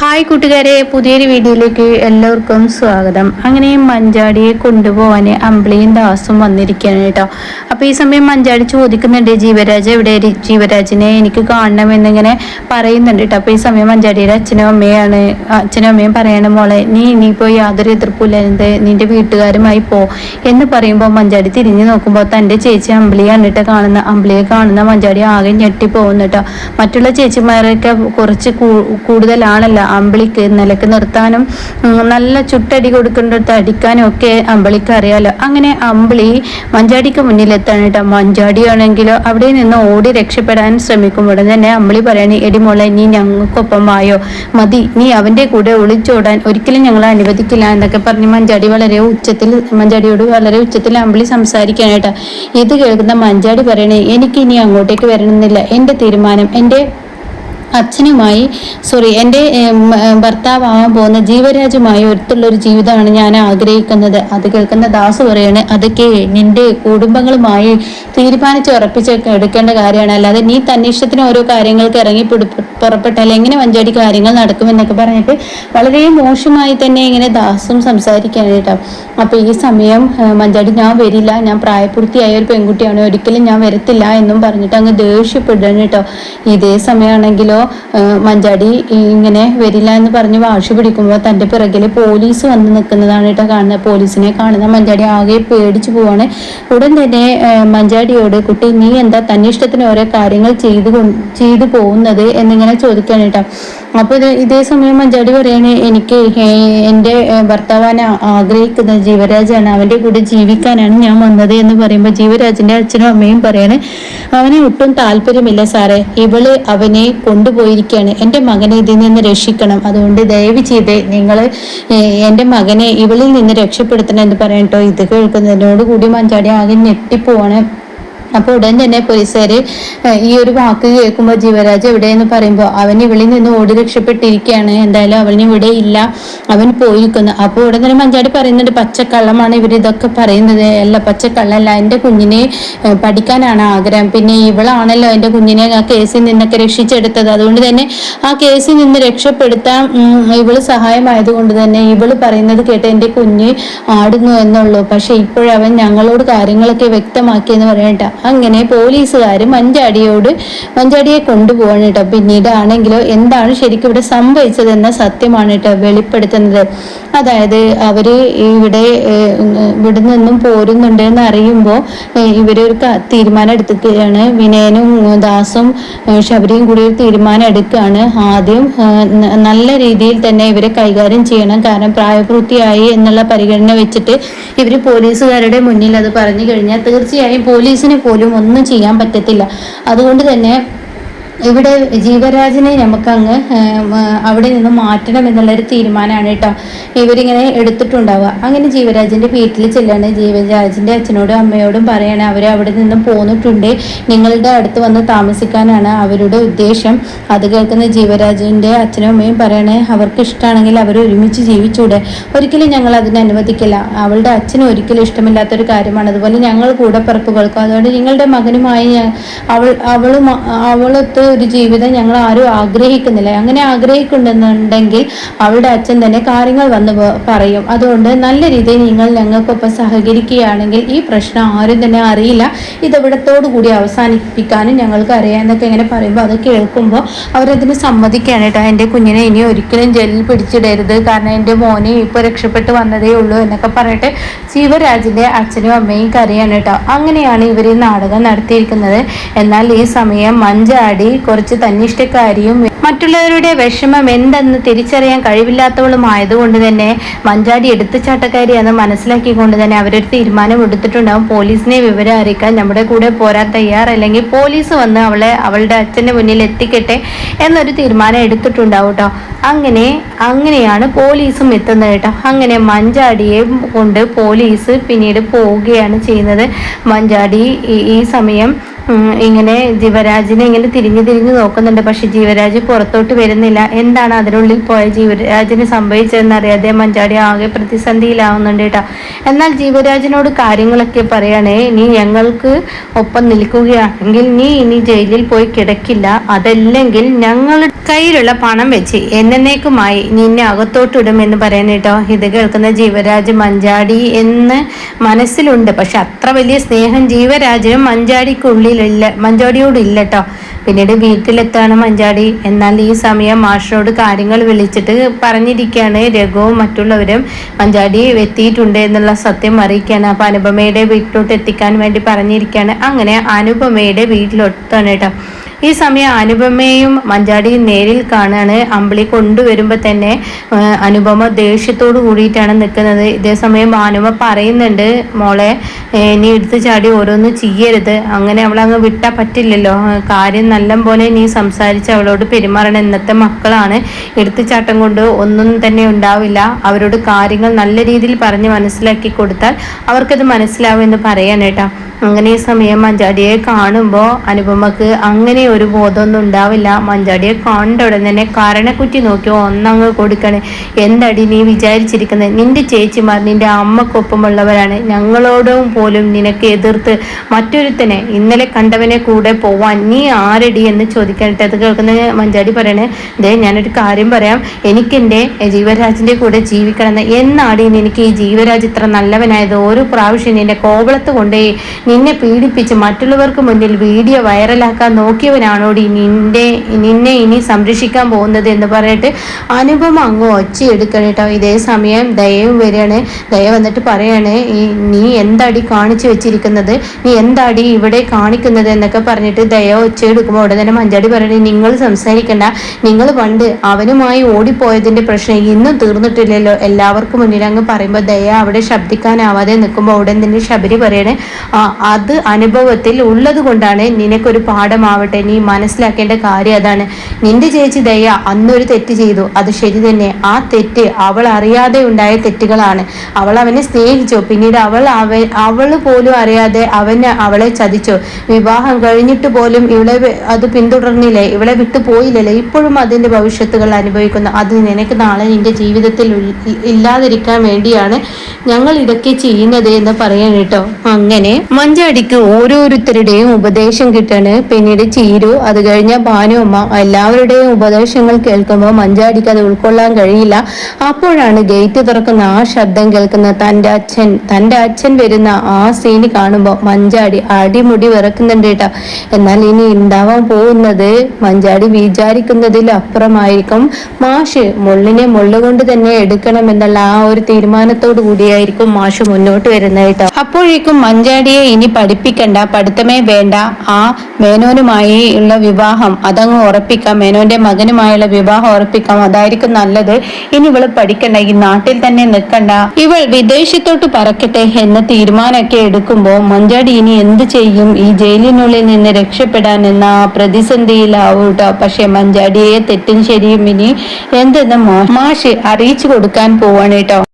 Hi കൂട്ടുകാരെ പുതിയൊരു വീഡിയോയിലേക്ക് എല്ലാവർക്കും സ്വാഗതം. അങ്ങനെ മഞ്ചാടിയെ കൊണ്ടുപോകാൻ അമ്പിളിയും ദാസും വന്നിരിക്കുകയാണ് കേട്ടോ. അപ്പോൾ ഈ സമയം മഞ്ചാടി ചോദിക്കുന്നുണ്ട് ജീവരാജ് എവിടെ ജീവരാജിനെ എനിക്ക് കാണണം എന്നിങ്ങനെ പറയുന്നുണ്ട് കേട്ടോ. അപ്പോൾ ഈ സമയം മഞ്ചാടിയുടെ അച്ഛനും അമ്മയാണ് അച്ഛനും അമ്മയും പറയണം മോളെ നീ ഇനിയിപ്പോൾ യാതൊരു എതിർപ്പില്ലാതെ നിന്റെ വീട്ടുകാരുമായി പോ. എന്ന് പറയുമ്പോൾ മഞ്ചാടി തിരിഞ്ഞു നോക്കുമ്പോൾ തന്റെ ചേച്ചി അമ്പിളിയാണ് കേട്ടോ കാണുന്ന അമ്പിളിയെ കാണുന്ന മഞ്ചാടി ആകെ ഞെട്ടിപ്പോകുന്നു കേട്ടോ. മറ്റുള്ള ചേച്ചിമാരൊക്കെ കുറച്ച് കൂടുതലാണല്ലോ. അമ്പിളിക്ക് നിലയ്ക്ക് നിർത്താനും നല്ല ചുട്ടടി കൊടുക്കേണ്ടടുത്ത് അടിക്കാനും ഒക്കെ അമ്പിളിക്ക് അറിയാലോ. അങ്ങനെ അമ്പിളി മഞ്ചാടിക്ക് മുന്നിലെത്താണ് കേട്ടോ മഞ്ചാടിയാണെങ്കിലോ അവിടെ നിന്ന് ഓടി രക്ഷപ്പെടാൻ ശ്രമിക്കുമ്പോൾ തന്നെ അമ്പിളി പറയാണ് എടി മോളെ നീ ഞങ്ങൾക്കൊപ്പം വായോ മതി നീ അവന്റെ കൂടെ ഒളിച്ചോടാൻ ഒരിക്കലും ഞങ്ങൾ അനുവദിക്കില്ല എന്നൊക്കെ പറഞ്ഞ് മഞ്ചാടി വളരെ ഉച്ചത്തിൽ മഞ്ചാടിയോട് വളരെ ഉച്ചത്തിൽ അമ്പിളി സംസാരിക്കാനായിട്ടാ ഇത് കേൾക്കുന്ന മഞ്ചാടി പറയണേ എനിക്ക് ഇനി അങ്ങോട്ടേക്ക് വരണമെന്നില്ല. എന്റെ തീരുമാനം എന്റെ അച്ഛനുമായി സോറി എന്റെ ഭർത്താവാകാൻ പോകുന്ന ജീവരാജുമായി ഒരുത്തുള്ള ഒരു ജീവിതമാണ് ഞാൻ ആഗ്രഹിക്കുന്നത്. അത് കേൾക്കുന്ന ദാസ് പറയാണ് അതൊക്കെ നിന്റെ കുടുംബങ്ങളുമായി തീരുമാനിച്ച് ഉറപ്പിച്ച് എടുക്കേണ്ട കാര്യമാണ്. അല്ലാതെ നീ തന്നിഷ്ടത്തിന് ഓരോ കാര്യങ്ങൾക്ക് ഇറങ്ങി പുറപ്പെട്ടാൽ എങ്ങനെ വഞ്ചാടി കാര്യങ്ങൾ നടക്കുമെന്നൊക്കെ പറഞ്ഞിട്ട് വളരെ മോശമായി തന്നെ ഇങ്ങനെ ദാസും സംസാരിക്കുകയാണ് കേട്ടോ. അപ്പം ഈ സമയം മഞ്ചാടി ഞാൻ വരില്ല. ഞാൻ പ്രായപൂർത്തിയായ ഒരു പെൺകുട്ടിയാണ്. ഒരിക്കലും ഞാൻ വരത്തില്ല എന്നും പറഞ്ഞിട്ട് അങ്ങ് ദേഷ്യപ്പെടുകയാണ് കേട്ടോ. ഇതേ സമയമാണെങ്കിലോ മഞ്ചാടി ഇങ്ങനെ വരില്ല എന്ന് പറഞ്ഞ് വാശി പിടിക്കുമ്പോൾ തന്റെ പിറകിൽ പോലീസ് വന്ന് നിൽക്കുന്നതാണ് കേട്ടോ കാണുന്നത് പോലീസിനെ കാണുന്ന മഞ്ചാടി ആകെ പേടിച്ചു പോവാണ്. ഉടൻ തന്നെ മഞ്ചാടിയോട് കുട്ടി നീ എന്താ തന്നെ ഇഷ്ടത്തിന് ഓരോ കാര്യങ്ങൾ ചെയ്തു ചെയ്തു പോകുന്നത്? എന്നിങ്ങനെ ചോദിക്കുകയാണ് കേട്ടോ. അപ്പോൾ ഇത് ഇതേ സമയം മഞ്ചാടി പറയാണ് എനിക്ക് എന്റെ ഭർത്താവാൻ ആഗ്രഹിക്കുന്നത്. ജീവരാജാണ്. അവന്റെ കൂടെ ജീവിക്കാനാണ് ഞാൻ വന്നത്. എന്ന് പറയുമ്പോൾ ജീവരാജിന്റെ അച്ഛനും അമ്മയും പറയാണ് അവന് ഒട്ടും താല്പര്യമില്ല സാറേ. ഇവൾ അവനെ കൊണ്ടുപോയിരിക്കുകയാണ്. എന്റെ മകനെ ഇതിൽ നിന്ന് രക്ഷിക്കണം. അതുകൊണ്ട് ദയവ് ചെയ്ത് നിങ്ങൾ എന്റെ മകനെ ഇവളിൽ നിന്ന് രക്ഷപ്പെടുത്തണം എന്ന് പറയട്ടോ ഇത് കേൾക്കുന്നതിനോട് കൂടി മഞ്ചാടി ആകെ ഞെട്ടിപ്പോവാണ്. അപ്പോൾ ഉടൻ തന്നെ പോലീസുകാർ ഈ ഒരു വാക്ക് കേൾക്കുമ്പോൾ ജീവരാജ് എവിടെയെന്ന് പറയുമ്പോൾ അവൻ ഇവളിൽ നിന്ന് ഓടി രക്ഷപ്പെട്ടിരിക്കുകയാണ്. എന്തായാലും അവന് ഇവിടെ ഇല്ല. അവൻ പോയിരിക്കുന്നു അപ്പോൾ ഉടൻ തന്നെ മഞ്ചാടി പറയുന്നുണ്ട് പച്ചക്കള്ളമാണ് ഇവർ ഇതൊക്കെ പറയുന്നത്. അല്ല പച്ചക്കള്ളല്ല. എന്റെ കുഞ്ഞിനെ പഠിക്കാനാണ് ആഗ്രഹം. പിന്നെ ഇവളാണല്ലോ എന്റെ കുഞ്ഞിനെ ആ കേസിൽ നിന്നൊക്കെ രക്ഷിച്ചെടുത്തത്. അതുകൊണ്ട് തന്നെ ആ കേസിൽ നിന്ന് രക്ഷപ്പെടുത്താൻ ഇവൾ സഹായമായതുകൊണ്ട് തന്നെ ഇവൾ പറയുന്നത് കേട്ട് എന്റെ കുഞ്ഞ് ആടുന്നു എന്നുള്ളൂ. പക്ഷെ ഇപ്പോഴവൻ ഞങ്ങളോട് കാര്യങ്ങളൊക്കെ വ്യക്തമാക്കിയെന്ന് പറയണ്ട അങ്ങനെ പോലീസുകാർ മഞ്ചാടിയോട് മഞ്ചാടിയെ കൊണ്ടുപോകണം കേട്ടോ പിന്നീട് ആണെങ്കിലോ എന്താണ് ശരിക്കും ഇവിടെ സംഭവിച്ചതെന്ന സത്യമാണ് കേട്ടോ വെളിപ്പെടുത്തുന്നത്. അതായത് അവർ ഇവിടെ ഇവിടെ നിന്നും പോരുന്നുണ്ട് എന്ന് അറിയുമ്പോൾ ഇവരൊരു തീരുമാനം എടുത്തിട്ടാണ് വിനയനും ദാസും ശബരിയും കൂടി ഒരു തീരുമാനം എടുക്കുകയാണ്. ആദ്യം നല്ല രീതിയിൽ തന്നെ ഇവരെ കൈകാര്യം ചെയ്യണം. കാരണം പ്രായപൂർത്തിയായി എന്നുള്ള പരിഗണന വെച്ചിട്ട് ഇവർ പോലീസുകാരുടെ മുന്നിൽ അത് പറഞ്ഞു കഴിഞ്ഞാൽ തീർച്ചയായും പോലീസിന് പോലും ഒന്നും ചെയ്യാൻ പറ്റത്തില്ല. അതുകൊണ്ട് തന്നെ ഇവിടെ ജീവരാജിനെ നമുക്കങ്ങ് അവിടെ നിന്ന് മാറ്റണം എന്നുള്ളൊരു തീരുമാനമാണ് കേട്ടോ ഇവരിങ്ങനെ എടുത്തിട്ടുണ്ടാവുക. അങ്ങനെ ജീവരാജിന്റെ വീട്ടിൽ ചെല്ലാണ്. ജീവരാജിന്റെ അച്ഛനോടും അമ്മയോടും പറയാണ് അവർ അവിടെ നിന്ന് പോന്നിട്ടുണ്ട്. നിങ്ങളുടെ അടുത്ത് വന്ന് താമസിക്കാനാണ് അവരുടെ ഉദ്ദേശം. അത് കേൾക്കുന്ന ജീവരാജിന്റെ അച്ഛനും അമ്മയും പറയണേ അവർക്ക് ഇഷ്ടമാണെങ്കിൽ അവർ ഒരുമിച്ച് ജീവിച്ചൂടെ. ഒരിക്കലും ഞങ്ങൾ അതിനെ അനുവദിക്കില്ല. അവളുടെ അച്ഛനും ഒരിക്കലും ഇഷ്ടമില്ലാത്തൊരു കാര്യമാണ്. അതുപോലെ ഞങ്ങൾ കൂടെ പിറപ്പുകൾക്കും അതുകൊണ്ട് നിങ്ങളുടെ മകനുമായി അവൾ അവളും അവളൊത്ത് ഒരു ജീവിതം ഞങ്ങൾ ആരും ആഗ്രഹിക്കുന്നില്ല. അങ്ങനെ ആഗ്രഹിക്കുന്നുണ്ടെങ്കിൽ അവളുടെ അച്ഛൻ തന്നെ കാര്യങ്ങൾ വന്ന് പറയും. അതുകൊണ്ട് നല്ല രീതിയിൽ നിങ്ങൾ ഞങ്ങൾക്കൊപ്പം സഹകരിക്കുകയാണെങ്കിൽ ഈ പ്രശ്നം ആരും തന്നെ അറിയില്ല. ഇത് ഇവിടത്തോടു കൂടി അവസാനിപ്പിക്കാനും ഞങ്ങൾക്ക് അറിയാം എന്നൊക്കെ ഇങ്ങനെ പറയുമ്പോൾ അത് കേൾക്കുമ്പോൾ അവരതിന് സമ്മതിക്കുകയാണ് കേട്ടോ. എന്റെ കുഞ്ഞിനെ ഇനി ഒരിക്കലും ജെല്ലിൽ പിടിച്ചിടരുത്. കാരണം എന്റെ മോനെ ഇപ്പോൾ രക്ഷപ്പെട്ട് വന്നതേ ഉള്ളൂ എന്നൊക്കെ പറഞ്ഞിട്ട് ശിവരാജിന്റെ അച്ഛനും അമ്മയും കരയാണ് കേട്ടോ. അങ്ങനെയാണ് ഇവർ ഈ നാടകം നടത്തിയിരിക്കുന്നത്. എന്നാൽ ഈ സമയം മഞ്ചാടി കുറച്ച് തന്നിഷ്ടക്കാരിയും മറ്റുള്ളവരുടെ വിഷമം എന്തെന്ന് തിരിച്ചറിയാൻ കഴിവില്ലാത്തവളും ആയതുകൊണ്ട് തന്നെ മഞ്ചാടി എടുത്തുചാട്ടക്കാരിയാണെന്ന് മനസ്സിലാക്കിക്കൊണ്ട് തന്നെ അവരൊരു തീരുമാനം എടുത്തിട്ടുണ്ടാവും പോലീസിനെ വിവരം അറിയിക്കാൻ നമ്മുടെ കൂടെ പോരാൻ തയ്യാറല്ലെങ്കിൽ പോലീസ് വന്ന് അവളെ അവളുടെ അച്ഛന്റെ മുന്നിൽ എത്തിക്കട്ടെ എന്നൊരു തീരുമാനം എടുത്തിട്ടുണ്ടാവും കേട്ടോ അങ്ങനെ അങ്ങനെയാണ് പോലീസും എത്തുന്നത് കേട്ടോ അങ്ങനെ മഞ്ചാടിയെ കൊണ്ട് പോലീസ് പിന്നീട് പോവുകയാണ് ചെയ്യുന്നത്. മഞ്ചാടി ഈ സമയം ഇങ്ങനെ ജീവരാജിനെ ഇങ്ങനെ തിരിഞ്ഞു തിരിഞ്ഞു നോക്കുന്നുണ്ട്. പക്ഷെ ജീവരാജ് പുറത്തോട്ട് വരുന്നില്ല. എന്താണ് അതിനുള്ളിൽ പോയ ജീവരാജിന് സംഭവിച്ചതെന്ന് അറിയാതെ മഞ്ചാടി ആകെ പ്രതിസന്ധിയിലാവുന്നുണ്ട് കേട്ടോ. എന്നാൽ ജീവരാജിനോട് കാര്യങ്ങളൊക്കെ പറയണേ. നീ ഞങ്ങൾക്ക് ഒപ്പം നിൽക്കുകയാണെങ്കിൽ നീ ഇനി ജയിലിൽ പോയി കിടക്കില്ല. അതല്ലെങ്കിൽ ഞങ്ങൾ കയ്യിലുള്ള പണം വെച്ച് എന്നേക്കുമായി നിന്നെ അകത്തോട്ടിടുമെന്ന് പറയുന്നേട്ടോ ഇത് കേൾക്കുന്ന ജീവരാജ് മഞ്ചാടി എന്ന് മനസ്സിലുണ്ട്. പക്ഷെ അത്ര വലിയ സ്നേഹം ജീവരാജിനും മഞ്ചാടിക്കുള്ളിലില്ല മഞ്ചാടിയോടില്ല കേട്ടോ പിന്നീട് വീട്ടിലെത്താണ് മഞ്ചാടി. എന്നാൽ ഈ സമയം മാഷിനോട് കാര്യങ്ങൾ വിളിച്ചിട്ട് പറഞ്ഞിരിക്കുകയാണ് രഘുവും മറ്റുള്ളവരും. മഞ്ചാടി എത്തിയിട്ടുണ്ട് എന്നുള്ള സത്യം അറിയിക്കുകയാണ്. അപ്പൊ അനുപമയുടെ വീട്ടിലോട്ട് എത്തിക്കാൻ വേണ്ടി പറഞ്ഞിരിക്കുകയാണ്. അങ്ങനെ അനുപമയുടെ വീട്ടിലോട്ടാണ് കേട്ടോ. ഈ സമയം അനുപമയും മഞ്ചാടിയും നേരിൽ കാണുകയാണ് അമ്പിളി കൊണ്ടുവരുമ്പോൾ തന്നെ അനുപമ ദേഷ്യത്തോട് കൂടിയിട്ടാണ് നിൽക്കുന്നത്. ഇതേ സമയം ഭാനുമ പറയുന്നുണ്ട് മോളെ നീ എടുത്ത് ചാടി ഓരോന്ന് ചെയ്യരുത്. അങ്ങനെ അവളങ്ങ് വിട്ടാൽ പറ്റില്ലല്ലോ. കാര്യം നല്ല പോലെ നീ സംസാരിച്ച് അവളോട് പെരുമാറണം. ഇന്നത്തെ മക്കളാണ് എടുത്തുചാട്ടം കൊണ്ട് ഒന്നും തന്നെ ഉണ്ടാവില്ല. അവരോട് കാര്യങ്ങൾ നല്ല രീതിയിൽ പറഞ്ഞ് മനസ്സിലാക്കി കൊടുത്താൽ അവർക്കത് മനസ്സിലാവുമെന്ന് പറയാൻ കേട്ടോ. അങ്ങനെ ഈ സമയം മഞ്ചാടിയെ കാണുമ്പോൾ അനുപമക്ക് അങ്ങനെ ഒരു ബോധമൊന്നും ഉണ്ടാവില്ല. മഞ്ചാടിയെ കണ്ട ഉടൻ തന്നെ കരണക്കുറ്റി നോക്കി ഒന്നങ്ങ് കൊടുക്കണേ. എന്തടി നീ വിചാരിച്ചിരിക്കുന്നത് നിന്റെ ചേച്ചിമാർ നിന്റെ അമ്മക്കൊപ്പമുള്ളവരാണ്. ഞങ്ങളോടും പോലും നിനക്ക് എതിർത്ത് മറ്റൊരുത്തനെ ഇന്നലെ കണ്ടവനെ കൂടെ പോവാൻ നീ ആരടി എന്ന് ചോദിക്കാനിട്ട് അത് കേൾക്കുന്ന മഞ്ചാടി പറയണേ ദേ ഞാനൊരു കാര്യം പറയാം. എനിക്കെന്റെ ജീവരാജിന്റെ കൂടെ ജീവിക്കണം എന്ന് എന്നാടി എനിക്ക് ഈ ജീവരാജ് ഇത്ര നല്ലവനായത്? ഒരു പ്രാവശ്യം നിന്റെ കോവളത്ത് കൊണ്ടുപോയി നിന്നെ പീഡിപ്പിച്ച് മറ്റുള്ളവർക്ക് മുന്നിൽ വീഡിയോ വൈറലാക്കാൻ നോക്കിയവനാണോടി നിന്റെ നിന്നെ ഇനി സംരക്ഷിക്കാൻ പോകുന്നത് എന്ന് പറഞ്ഞിട്ട് അനുപമ അങ്ങ് ഒച്ചയെടുക്കണം കേട്ടോ. ഇതേ സമയം ദയവും വരികയാണ്. ദയ വന്നിട്ട് പറയാണ് നീ എന്താടി കാണിച്ചു വെച്ചിരിക്കുന്നത്? നീ എന്താടി ഇവിടെ കാണിക്കുന്നത്? എന്നൊക്കെ പറഞ്ഞിട്ട് ദയ ഒച്ചയെടുക്കുമ്പോൾ ഉടനെ തന്നെ മഞ്ചാടി പറയണേ നിങ്ങൾ സംസാരിക്കണ്ട. നിങ്ങൾ പണ്ട് അവനുമായി ഓടിപ്പോയതിന്റെ പ്രശ്നം ഇന്നും തീർന്നിട്ടില്ലല്ലോ. എല്ലാവർക്കും മുന്നിൽ അങ്ങ് പറയുമ്പോൾ ദയ അവിടെ ശബ്ദിക്കാനാവാതെ നിൽക്കുമ്പോൾ ഉടൻ തന്നെ ശബരി പറയണേ ആ അത് അനുഭവത്തിൽ ഉള്ളത് കൊണ്ടാണ് നിനക്കൊരു പാഠമാവട്ടെ നീ മനസ്സിലാക്കേണ്ട കാര്യം അതാണ്. നിന്റെ ചേച്ചി ദയ അന്നൊരു തെറ്റ് ചെയ്തു. അത് ശരി തന്നെ. ആ തെറ്റ് അവൾ അറിയാതെ ഉണ്ടായ തെറ്റുകളാണ്. അവൾ അവനെ സ്നേഹിച്ചു? പിന്നീട് അവൾ അവ അവൾ പോലും അറിയാതെ അവന് അവളെ ചതിച്ചു? വിവാഹം കഴിഞ്ഞിട്ട് പോലും ഇവളെ അത് പിന്തുടർന്നില്ലേ? ഇവളെ വിട്ടു പോയില്ലല്ലേ? ഇപ്പോഴും അതിന്റെ ഭവിഷ്യത്തുകൾ അനുഭവിക്കുന്നു. അത് നിനക്ക് നാളെ നിന്റെ ജീവിതത്തിൽ ഇല്ലാതിരിക്കാൻ വേണ്ടിയാണ് ഞങ്ങൾ ഇതൊക്കെ ചെയ്യുന്നത് എന്ന് പറയാൻ കേട്ടോ. അങ്ങനെ മഞ്ചാടിക്ക് ഓരോരുത്തരുടെയും ഉപദേശം കിട്ടാണ്. പിന്നീട് ചീരു അത് കഴിഞ്ഞ ഭാനുമ്മ എല്ലാവരുടെയും ഉപദേശങ്ങൾ കേൾക്കുമ്പോൾ മഞ്ചാടിക്ക് അത് ഉൾക്കൊള്ളാൻ കഴിയില്ല. അപ്പോഴാണ് ഗേറ്റ് തുറക്കുന്ന ആ ശബ്ദം കേൾക്കുന്ന തന്റെ അച്ഛൻ തന്റെ അച്ഛൻ വരുന്ന ആ സീന് കാണുമ്പോൾ മഞ്ചാടി അടിമുടി വിറക്കുന്നുണ്ട് കേട്ടോ. എന്നാൽ ഇനി ഉണ്ടാവാൻ പോകുന്നത് മഞ്ചാടി വിചാരിക്കുന്നതിൽ അപ്പുറമായിരിക്കും. മാഷ് മുള്ളിനെ മുള്ളുകൊണ്ട് തന്നെ എടുക്കണം എന്നുള്ള ആ ഒരു തീരുമാനത്തോടു കൂടിയായിരിക്കും മാഷ് മുന്നോട്ട് വരുന്നത് കേട്ടോ. അപ്പോഴേക്കും മഞ്ചാടിയെ ഇനി പഠിപ്പിക്കണ്ട പഠിത്തമേ വേണ്ട. ആ മേനോനുമായി ഉള്ള വിവാഹം അതങ്ങ് ഉറപ്പിക്കാം. മേനോന്റെ മകനുമായുള്ള വിവാഹം ഉറപ്പിക്കാം. അതായിരിക്കും നല്ലത്. ഇനി ഇവൾ പഠിക്കണ്ട ഈ നാട്ടിൽ തന്നെ നിൽക്കണ്ട. ഇവൾ വിദേശത്തോട്ട് പറക്കട്ടെ എന്ന തീരുമാനമൊക്കെ എടുക്കുമ്പോൾ മഞ്ചാടി ഇനി എന്ത് ചെയ്യും? ഈ ജയിലിനുള്ളിൽ നിന്ന് രക്ഷപ്പെടാൻ എന്ന പ്രതിസന്ധിയിലാവൂട്ട? പക്ഷെ മഞ്ചാടിയെ തെറ്റും ശരിയും ഇനി എന്തെന്ന് മാഷ് അറിയിച്ചു കൊടുക്കാൻ പോവാണ് കേട്ടോ.